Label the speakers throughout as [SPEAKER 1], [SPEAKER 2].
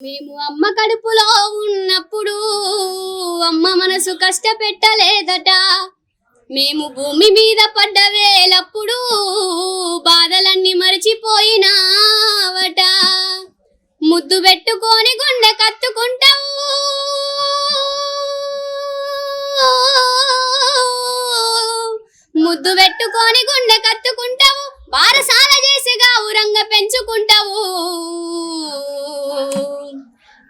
[SPEAKER 1] మేము అమ్మ కడుపులో ఉన్నప్పుడు అమ్మ మనసు కష్టపెట్టలేదట. మేము భూమి మీద పడ్డ వేలప్పుడు బాధలన్నీ మరిచిపోయినావట. ముద్దు పెట్టుకొని గుండె కత్తుకుంటావు. ముద్దు పెట్టుకొని గుండె కత్తుకుంటావు. బారసాల చేసి గౌరంగా పెంచుకుంటావు.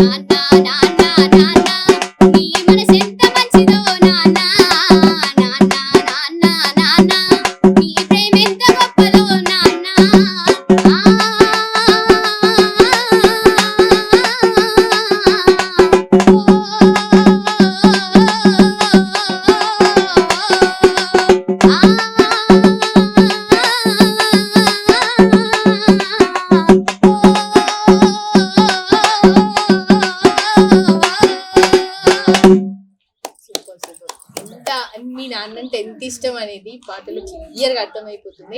[SPEAKER 1] నాన్న నాన్న నాన్న నీ
[SPEAKER 2] సూపర్ సూపర్ ఎంత మీ నాన్నంటే ఎంత ఇష్టం అనేది పాటలు క్లియర్గా అర్థమైపోతుంది.